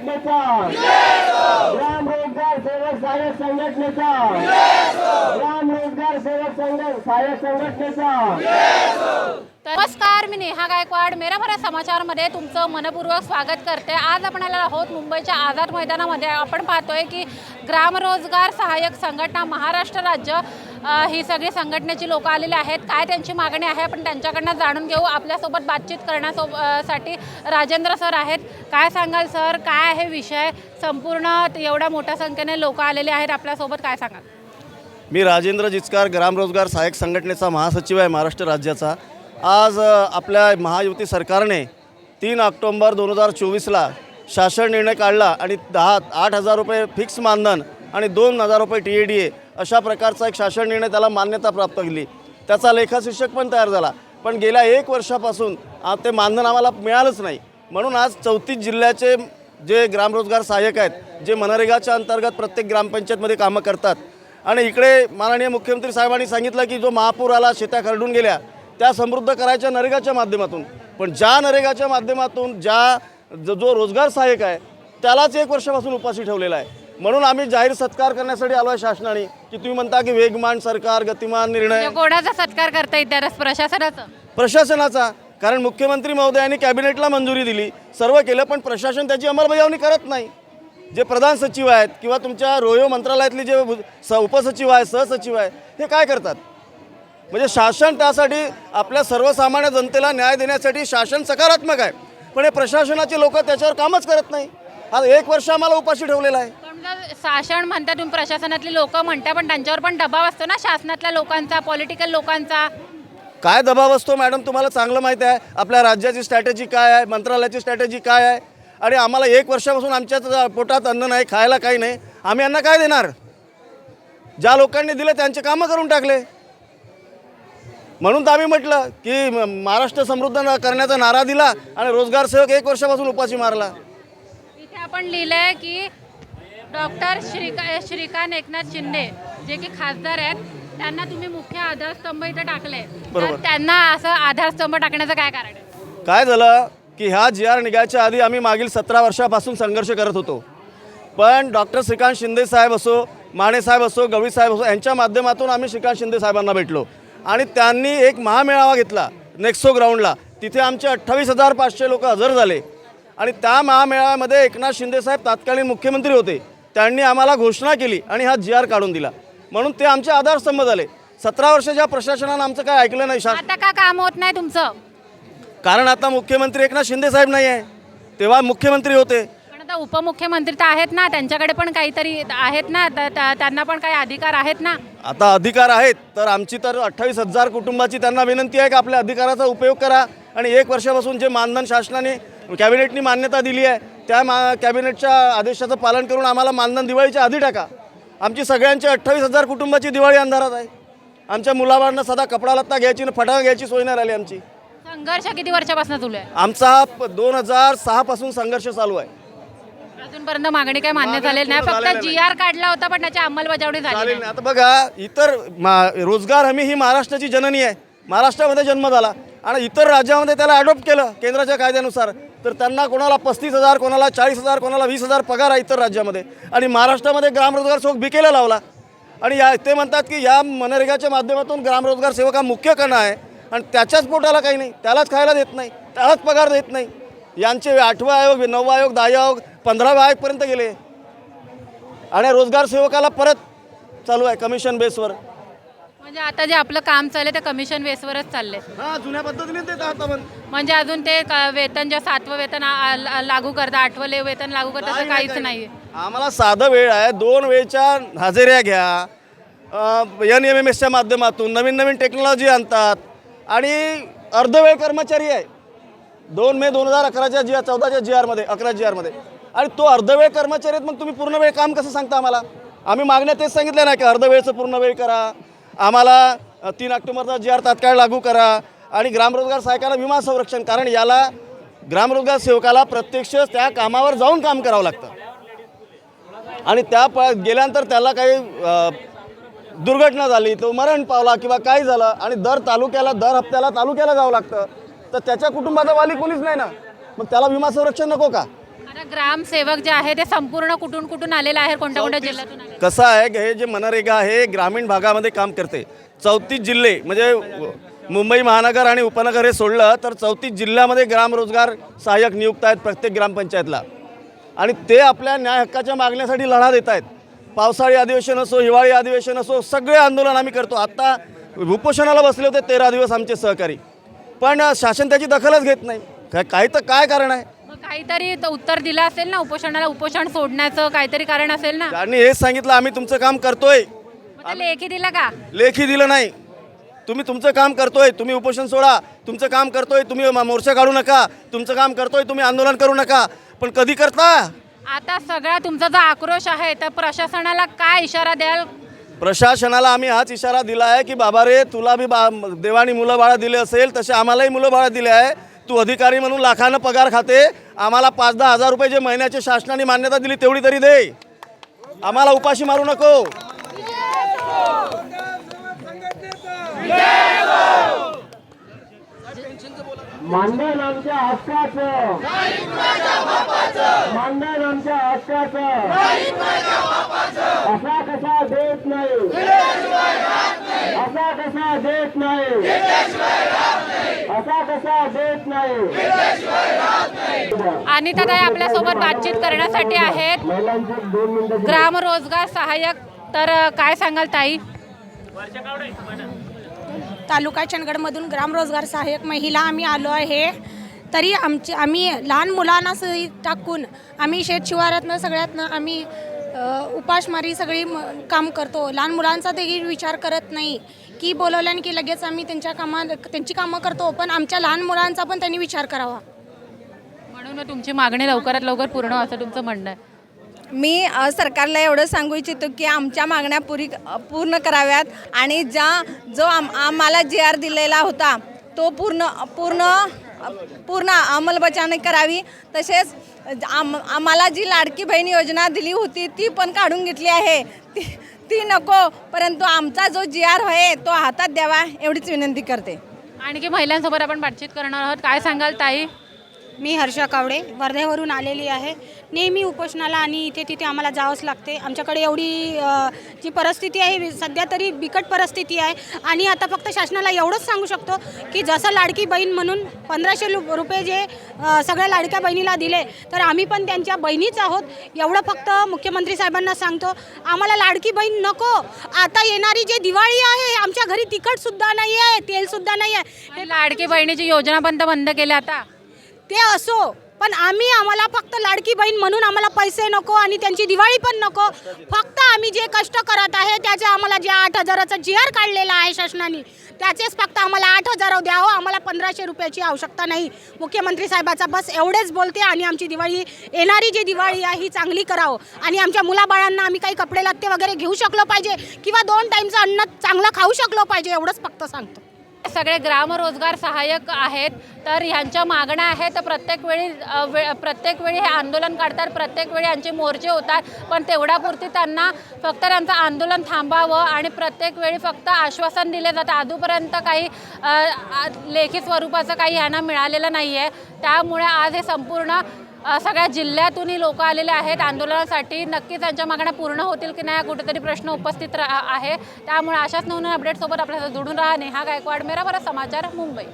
संघटनेचा. ग्राम रोजगार सेवक सहाय्यक संघटनेचा. ग्राम रोजगार सेवक संघ सहाय्यक संघटनेचा. नमस्कार मी नेहा गायकवाड. मेरा भरा समाचारमध्ये तुमचं मनपूर्वक स्वागत करते. आज आपण आहोत मुंबईच्या आझाद मैदानामध्ये. आपण पाहतोय की ग्रामरोजगार सहाय्यक संघटना महाराष्ट्र राज्य ही सगळी संघटनेची लोक आलेली आहेत. काय त्यांची मागणी आहे आपण त्यांच्याकडनं जाणून घेऊ. आपल्यासोबत बातचीत करण्यासोबसाठी राजेंद्र सर आहेत. काय सांगाल सर? काय आहे विषय? संपूर्ण एवढ्या मोठ्या संख्येने लोक आलेले आहेत. आपल्यासोबत काय सांगाल? मी राजेंद्र जिचकार ग्रामरोजगार सहाय्यक संघटनेचा महासचिव आहे महाराष्ट्र राज्याचा. आज आपल्या महायुती सरकारने तीन ऑक्टोंबर दोन हजार चोवीसला शासन निर्णय काढला आणि दहा आठ हजार रुपये फिक्स मानधन आणि दोन हजार रुपये टी ए डी ए अशा प्रकारचा एक शासन निर्णय त्याला मान्यता प्राप्त केली. त्याचा लेखाशिक्षक पण तयार झाला. पण गेल्या एक वर्षापासून ते मानधन आम्हाला मिळालंच नाही. म्हणून आज चौतीस जिल्ह्याचे जे ग्रामरोजगार सहाय्यक आहेत जे मनरेगाच्या अंतर्गत प्रत्येक ग्रामपंचायतमध्ये कामं करतात. आणि इकडे माननीय मुख्यमंत्री साहेबांनी सांगितलं की जो महापूर आला शेत्या खरडून गेल्या त्या समृद्ध करायच्या नरेगाच्या माध्यमातून. पण ज्या नरेगाच्या माध्यमातून ज्या जो जो रोजगार सहाय्यक आहे त्यालाच एक वर्षापासून उपाशी ठेवलेला आहे. म्हणून आम्ही जाहीर सत्कार करण्यासाठी आलो आहे शासनाने की तुम्ही म्हणता की वेगमान सरकार गतिमान निर्णय. म्हणजे कोणाचा सत्कार करता येईल त्या प्रशासनाचं. प्रशासनाचा. कारण मुख्यमंत्री महोदयांनी कॅबिनेटला मंजुरी दिली सर्व केलं पण प्रशासन त्याची अंमलबजावणी करत नाही. जे प्रधान सचिव आहेत किंवा तुमच्या रोयो मंत्रालयातले जे स उपसचिव आहेत सहसचिव आहे हे काय करतात? म्हणजे शासन त्यासाठी आपल्या सर्वसामान्य जनतेला न्याय देण्यासाठी शासन सकारात्मक आहे. पण हे प्रशासनाचे लोक त्याच्यावर कामच करत नाही. आज एक वर्ष आम्हाला उपाशी ठेवलेला आहे. जर शासन म्हणता तुम्ही प्रशासनातली लोक म्हणता पण त्यांच्यावर पण दबाव असतो ना शासनातल्या लोकांचा पॉलिटिकल लोकांचा? काय दबाव असतो मॅडम? तुम्हाला चांगलं माहीत आहे. आपल्या राज्याची स्ट्रॅटेजी काय आहे? मंत्रालयाची स्ट्रॅटेजी काय आहे? आणि आम्हाला एक वर्षापासून आमच्या पोटात अन्न नाही खायला काही नाही. आम्ही यांना काय देणार? ज्या लोकांनी दिलं त्यांचे कामं करून टाकले. म्हणून तर आम्ही म्हटलं की महाराष्ट्र समृद्ध न- करण्याचा नारा दिला आणि रोजगार सेवक एक वर्षापासून उपाशी मारला. इथे आपण लिहिलंय की डॉक्टर श्रीका श्रीकांत एकनाथ शिंदे जे की खासदार आहेत त्यांना तुम्ही मुख्य आधारस्तंभ इथे टाकले. बरोबर. त्यांना असं आधारस्तंभ टाकण्याचं काय कारण आहे? काय झालं की ह्या जी आर निघायच्या आधी आम्ही मागील सतरा वर्षापासून संघर्ष करत होतो. पण डॉक्टर श्रीकांत शिंदे साहेब असो माने साहेब असो गवळी साहेब असो यांच्या माध्यमातून आम्ही श्रीकांत शिंदे साहेबांना भेटलो. आणि त्यांनी एक महामेळावा घेतला नेक्सो ग्राउंडला. तिथे आमचे अठ्ठावीस हजार पाचशे लोक हजर झाले. आणि त्या महामेळाव्यामध्ये एकनाथ शिंदे साहेब तात्कालीन मुख्यमंत्री होते. त्यांनी आम्हाला घोषणा केली आणि हा जी आर काढून दिला. म्हणून ते आमचे आधारस्तंभ झाले. सतरा वर्षाच्या प्रशासनानं आमचं काय ऐकलं नाही आता का काम होत नाही तुमचं? कारण आता मुख्यमंत्री एकनाथ शिंदे साहेब नाही आहे तेव्हा मुख्यमंत्री होते. पण आता उपमुख्यमंत्री तर आहेत ना त्यांच्याकडे पण काहीतरी आहेत ना त- त- त्यांना पण काही अधिकार आहेत ना? आता अधिकार आहेत तर आमची तर अठ्ठावीस हजार कुटुंबाची त्यांना विनंती आहे की आपल्या अधिकाराचा उपयोग करा. आणि एक वर्षापासून जे मानधन शासनाने कॅबिनेटनी मान्यता दिली आहे. त्या मा कॅबिनेटच्या आदेशाचं पालन करून आम्हाला मानधन दिवाळीच्या आधी टाका. आमची सगळ्यांची अठ्ठावीस हजार कुटुंबाची दिवाळी अंधारात आहे. आमच्या मुलाबाळांना सदा कपडा लत्ता घ्यायची आणि फटाका घ्यायची सोय नाही राहिली आमची. संघर्ष किती वर्षापासून चालू आहे? आमचा दोन हजार सहापासून संघर्ष चालू आहे. अजूनपर्यंत मागणी काही मान्य झालेली नाही. फक्त जी आर काढला होता पण त्याची अंमलबजावणी झाली नाही. आता बघा इतर रोजगार हमी ही महाराष्ट्राची जननी आहे. महाराष्ट्रामध्ये जन्म झाला. आणि इतर राज्यामध्ये त्याला अडॉप्ट केलं केंद्राच्या कायद्यानुसार. तर त्यांना कोणाला पस्तीस हजार कोणाला चाळीस हजार कोणाला वीस हजार पगार आहे इतर राज्यामध्ये. आणि महाराष्ट्रामध्ये ग्रामरोजगार सेवक बिकेला लावला. आणि या ते म्हणतात की या मनरेगाच्या माध्यमातून ग्रामरोजगार सेवक हा मुख्य कणा आहे. आणि त्याच्याच पोटाला काही नाही. त्यालाच खायला देत नाही. त्यालाच पगार देत नाही. यांचे आठवा आयोग नववा आयोग दहावा आयोग पंधराव्या आयोगपर्यंत गेले. आणि रोजगार सेवकाला परत चालू आहे कमिशन बेसवर म्हणजे आता जे आपलं काम चाललंय ते कमिशन बेसवरच चाललंय. हा जुन्या पद्धतीने देत आता पण. म्हणजे अजून ते क- वेतन जे सातवं वेतन आ- आ- लागू करता आठवं ले- वेतन लागू करता असं काहीच नाहीये. आम्हाला साधं वेळ आहे. दोन वेळच्या हजेऱ्या घ्या. एन एम एम एसच्या माध्यमातून नवीन नवीन टेक्नॉलॉजी आणतात. आणि अर्धवेळ कर्मचारी आहे. दोन मे दोन हजार अकराच्या जी आर चौदाच्या जी आरमध्ये अकरा जी आरमध्ये आणि तो अर्धवेळ कर्मचारी आहेत मग तुम्ही पूर्ण वेळ काम कसं सांगता आम्हाला? आम्ही मागण्या तेच सांगितलं ना की अर्धवेळचं पूर्ण वेळ करा. आम्हाला तीन ऑक्टोबरचा जी आर तात्काळ लागू करा आणि ग्रामरोजगार सहायकाला विमा संरक्षण कारण याला ग्रामरोजगार सेवकाला प्रत्यक्ष त्या कामावर जाऊन काम करावं लागतं. आणि त्या प गेल्यानंतर त्याला काही दुर्घटना झाली तो मरण पावला किंवा काय झालं आणि दर तालुक्याला दर हप्त्याला तालुक्याला जावं लागतं. तर त्याच्या कुटुंबाचा वाली कोणीच नाही ना. मग त्याला विमा संरक्षण नको का? ग्रामसेवक जे आहे ते संपूर्ण कुठून कुठून आलेले आहे कोणत्या कोणत्या जिल्ह्यातून कसं आहे हे जे मनरेगा आहे हे ग्रामीण भागामध्ये काम करते. चौतीस जिल्हे म्हणजे मुंबई महानगर आणि उपनगर हे सोडलं तर चौतीस जिल्ह्यामध्ये ग्राम रोजगार सहाय्यक नियुक्त आहेत प्रत्येक ग्रामपंचायतला. आणि ते आपल्या न्याय हक्काच्या मागण्यासाठी लढा देत आहेत. पावसाळी अधिवेशन असो हिवाळी अधिवेशन असो सगळे आंदोलन आम्ही करतो. आत्ता उपोषणाला बसले होते तेरा दिवस आमचे सहकारी. पण शासन त्याची दखलच घेत नाही. काय काही तर काय कारण आहे? काहीतरी त- उत्तर दिलं असेल ना उपोषणाला उपोषण सोडण्याचं काहीतरी कारण असेल ना? त्यांनी हेच सांगितलं आम्ही तुमचं काम करतोय. मग ते लेखी दिलं का? लेखी दिलं नाही. तुम्ही तुमचं काम करतोय तुम्ही उपोषण सोडा. तुमचं काम करतोय तुम्ही म- मोर्चा काढू नका. तुमचं काम करतोय तुम्ही आंदोलन करू नका. पण कधी करता? आता सगळा तुमचा जो आक्रोश आहे तर प्रशासनाला काय इशारा द्याल? प्रशासनाला आम्ही हाच इशारा दिला आहे की बाबा रे तुला बी बा देवानी मुलं बाळा दिले असेल तसे आम्हालाही मुलं बाळा दिले आहे. तू अधिकारी म्हणून लाखानं पगार खाते आम्हाला पाच दहा हजार रुपये जे महिन्याचे शासनाने मान्यता दिली तेवढी तरी दे. आम्हाला उपाशी मारू नको. मानधन आमच्या हक्काचं. मानधन आमच्या हक्काचं. असा कसा देत नाही. असा कसा देत नाही. आणि ताई आपल्यासोबत बातचीत करण्यासाठी आहेत. ग्राम रोजगार सहाय्यक. तर काय सांगाल ताई? तालुका चंदगडमधून ग्रामरोजगार सहाय्यक महिला आम्ही आलो आहे. तरी आमची आम्ही लहान मुलांना सही टाकून आम्ही शेत शिवारातनं सगळ्यातनं आम्ही अ, उपासमारी सगळी म- काम करतो. लहान मुलांचा देखील विचार करत नाही. की बोलवल्याने की लगेच आम्ही त्यांच्या कामा त्यांची कामं करतो पण आमच्या लहान मुलांचा पण त्यांनी विचार करावा. म्हणून तुमची मागणी लवकरात लवकर पूर्ण असं तुमचं म्हणणं आहे. मी सरकारला एवढं सांगू इच्छितो की आमच्या मागण्या पुरी पूर्ण कराव्यात आणि ज्या जो आम आम्हाला जी आर दिलेला होता तो पूर्ण पूर्ण पूर्ण अंमलबजावणी करावी. तसेच आम आम्हाला जी लाडकी बहीण योजना दिली होती ती पण काढून घेतली आहे. ती ती नको परंतु आमचा जो जी आर आहे तो हातात द्यावा एवढीच विनंती करते. आणखी महिलांसोबत आपण बातचीत करणार आहोत. काय सांगाल ताई? मी हर्षा कावडे वर्ध्यावरून आलेली आहे. नेहमी उपोषणाला आणि इथे तिथे आम्हाला जावंच लागते. आमच्याकडे एवढी जी परिस्थिती आहे सध्या तरी बिकट परिस्थिती आहे. आणि आता फक्त शासनाला एवढंच सांगू शकतो की जसं लाडकी बहीण म्हणून पंधराशे रुपये जे सगळ्या लाडक्या बहिणीला दिले तर आम्ही पण त्यांच्या बहिणीच आहोत. एवढं फक्त मुख्यमंत्री साहेबांना सांगतो. आम्हाला लाडकी बहीण नको. आता येणारी जे दिवाळी आहे आमच्या घरी तिखटसुद्धा नाही आहे तेलसुद्धा नाही आहे हे लाडकी बहिणीची योजना पण तर बंद केल्या आता. ते असो पण आम्ही आम्हाला फक्त लाडकी बहीण म्हणून आम्हाला पैसे नको आणि त्यांची दिवाळी पण नको. फक्त आम्ही जे कष्ट करत आहे त्याचे आम्हाला जे आठ हजाराचा जी आर काढलेला आहे शासनाने त्याचेच फक्त आम्हाला आठ हजार द्यावं. आम्हाला पंधराशे रुपयाची आवश्यकता नाही. मुख्यमंत्री साहेबाचा बस एवढेच बोलते आणि आमची दिवाळी येणारी जी दिवाळी आहे ही चांगली करावं. आणि आमच्या मुलाबाळांना आम्ही काही कपडे लत्ते वगैरे घेऊ शकलो पाहिजे किंवा दोन टाईमचं अन्न चांगलं खाऊ शकलो पाहिजे एवढंच फक्त सांगतो. सगळे ग्रामरोजगार सहाय्यक आहेत तर ह्यांच्या मागण्या आहेत. तर प्रत्येक वेळी वे प्रत्येक वेळी हे आंदोलन काढतात प्रत्येक वेळी यांचे मोर्चे होतात पण तेवढ्यापुरती त्यांना फक्त त्यांचं आंदोलन थांबावं आणि प्रत्येक वेळी फक्त आश्वासन दिले जातं. आजूपर्यंत काही लेखी स्वरूपाचं काही यांना मिळालेलं नाही आहे त्यामुळे आज हे संपूर्ण सगळ्या जिल्ह्यातूनही लोक आलेले आहेत. आंदोलनासाठी नक्कीच त्यांच्या मागण्या पूर्ण होतील की नाही कुठेतरी प्रश्न उपस्थित रा आहे. त्यामुळे अशाच नवीन अपडेटसोबत आपल्याला जोडून राहा. नेहा गायकवाड मेरा बरं समाचार मुंबई.